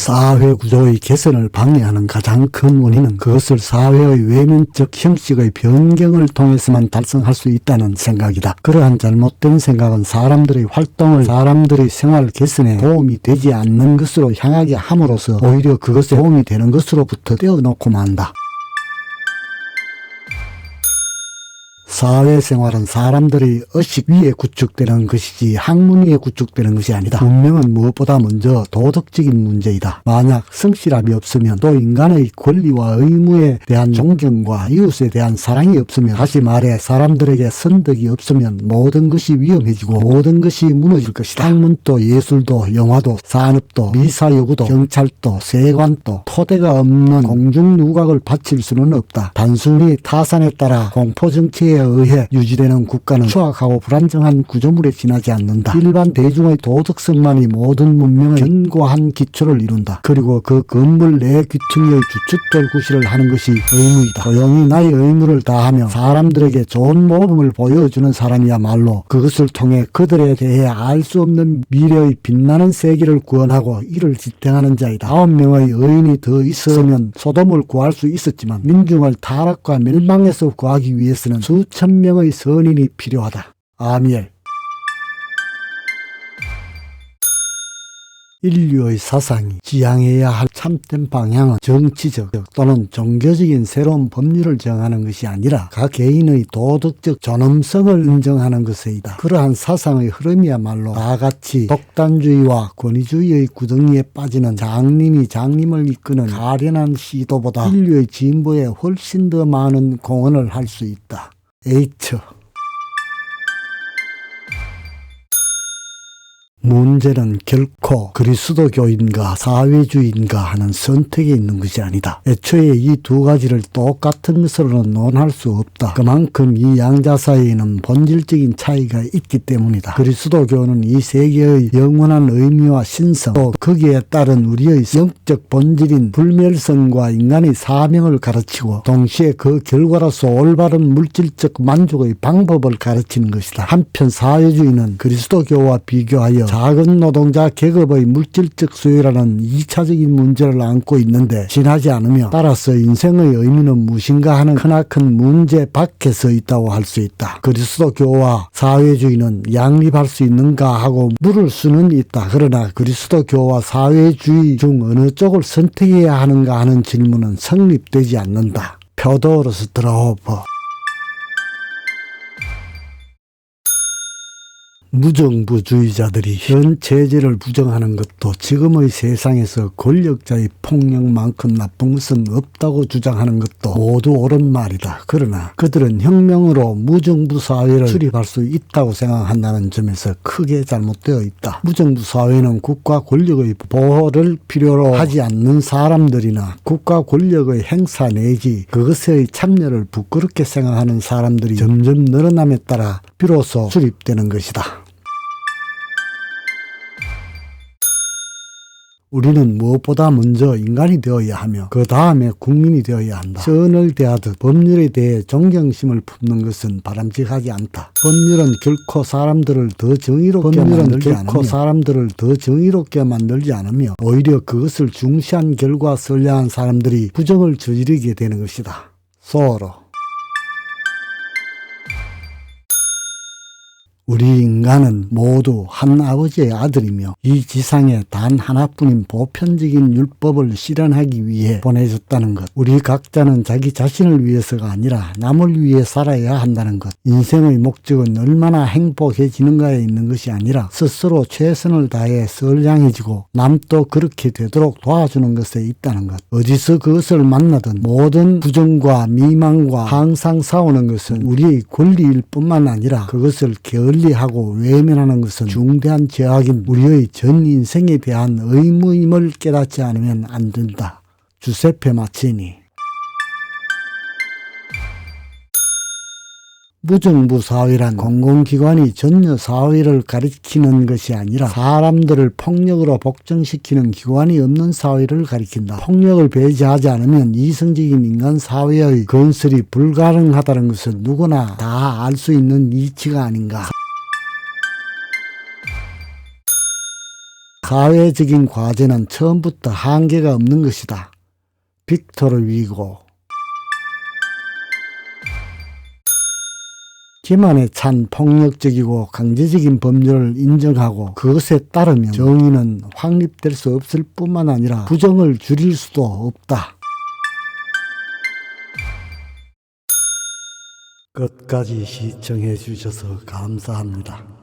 사회 구조의 개선을 방해하는 가장 큰 원인은 그것을 사회의 외면적 형식의 변경을 통해서만 달성할 수 있다는 생각이다. 그러한 잘못된 생각은 사람들의 활동을 사람들의 생활 개선에 도움이 되지 않는 것으로 향하게 함으로써 오히려 그것에 도움이 되는 것으로부터 떼어놓고 만다. 사회생활은 사람들이 의식 위에 구축되는 것이지 학문 위에 구축되는 것이 아니다. 문명은 무엇보다 먼저 도덕적인 문제이다. 만약 성실함이 없으면 또 인간의 권리와 의무에 대한 존경과 이웃에 대한 사랑이 없으면 다시 말해 사람들에게 선덕이 없으면 모든 것이 위험해지고 모든 것이 무너질 것이다. 학문도 예술도 영화도 산업도 미사여구도 경찰도 세관도 토대가 없는 공중 누각을 바칠 수는 없다. 단순히 타산에 따라 공포 정치에 의해 유지되는 국가는 추악하고 불안정한 구조물에 지나지 않는다. 일반 대중의 도덕성만이 모든 문명의 견고한 기초를 이룬다. 그리고 그 건물 내 귀퉁이의 주춧돌 구실을 하는 것이 의무이다. 조용히 나의 의무를 다하며 사람들에게 좋은 모범을 보여주는 사람이야말로 그것을 통해 그들에 대해 알 수 없는 미래의 빛나는 세계를 구원하고 이를 지탱하는 자이다. 아홉 명의 의인이 더 있었으면 소돔을 구할 수 있었지만 민중을 타락과 멸망에서 구하기 위해서는 수천 명의 선인이 필요하다. 아미엘 인류의 사상이 지향해야 할 참된 방향은 정치적 또는 종교적인 새로운 법률을 정하는 것이 아니라 각 개인의 도덕적 존엄성을 인정하는 것이다. 그러한 사상의 흐름이야말로 다같이 독단주의와 권위주의의 구덩이에 빠지는 장님이 장님을 이끄는 가련한 시도보다 인류의 진보에 훨씬 더 많은 공헌을 할 수 있다. Eight. 문제는 결코 그리스도교인가 사회주의인가 하는 선택에 있는 것이 아니다. 애초에 이 두 가지를 똑같은 것으로는 논할 수 없다. 그만큼 이 양자 사이에는 본질적인 차이가 있기 때문이다. 그리스도교는 이 세계의 영원한 의미와 신성 또 거기에 따른 우리의 영적 본질인 불멸성과 인간의 사명을 가르치고 동시에 그 결과로서 올바른 물질적 만족의 방법을 가르치는 것이다. 한편 사회주의는 그리스도교와 비교하여 작은 노동자 계급의 물질적 수요라는 2차적인 문제를 안고 있는데 지나지 않으며 따라서 인생의 의미는 무엇인가 하는 크나큰 문제 밖에서 있다고 할 수 있다. 그리스도교와 사회주의는 양립할 수 있는가 하고 물을 수는 있다. 그러나 그리스도교와 사회주의 중 어느 쪽을 선택해야 하는가 하는 질문은 성립되지 않는다. 표도로서 들어오버 무정부주의자들이 현 체제를 부정하는 것도 지금의 세상에서 권력자의 폭력만큼 나쁜 것은 없다고 주장하는 것도 모두 옳은 말이다. 그러나 그들은 혁명으로 무정부 사회를 수립할 수 있다고 생각한다는 점에서 크게 잘못되어 있다. 무정부 사회는 국가 권력의 보호를 필요로 하지 않는 사람들이나 국가 권력의 행사 내지 그것의 참여를 부끄럽게 생각하는 사람들이 점점 늘어남에 따라 비로소 수립되는 것이다. 우리는 무엇보다 먼저 인간이 되어야 하며 그 다음에 국민이 되어야 한다. 선을 대하듯 법률에 대해 존경심을 품는 것은 바람직하지 않다. 법률은 결코 사람들을 더 정의롭게 법률은 만들지 않으며 사람들을 더 정의롭게 만들지 않으며 오히려 그것을 중시한 결과 선량한 사람들이 부정을 저지르게 되는 것이다. 소로 우리 인간은 모두 한 아버지의 아들이며 이 지상에 단 하나뿐인 보편적인 율법을 실현하기 위해 보내졌다는 것. 우리 각자는 자기 자신을 위해서가 아니라 남을 위해 살아야 한다는 것. 인생의 목적은 얼마나 행복해지는가에 있는 것이 아니라 스스로 최선을 다해 선량해지고 남도 그렇게 되도록 도와주는 것에 있다는 것. 어디서 그것을 만나든 모든 부정과 미망과 항상 싸우는 것은 우리의 권리일 뿐만 아니라 그것을 게을 리 하고 외면하는 것은 중대한 죄악인 우리의 전 인생에 대한 의무임을 깨닫지 않으면 안 된다. 주세페 마치니 무정부 사회란 공공기관이 전혀 사회를 가리키는 것이 아니라 사람들을 폭력으로 복종시키는 기관이 없는 사회를 가리킨다. 폭력을 배제하지 않으면 이성적인 인간 사회의 건설이 불가능하다는 것은 누구나 다 알 수 있는 이치가 아닌가. 사회적인 과제는 처음부터 한계가 없는 것이다. 빅토르 위고 기만에 찬 폭력적이고 강제적인 범죄를 인정하고 그것에 따르면 정의는 확립될 수 없을 뿐만 아니라 부정을 줄일 수도 없다. 끝까지 시청해 주셔서 감사합니다.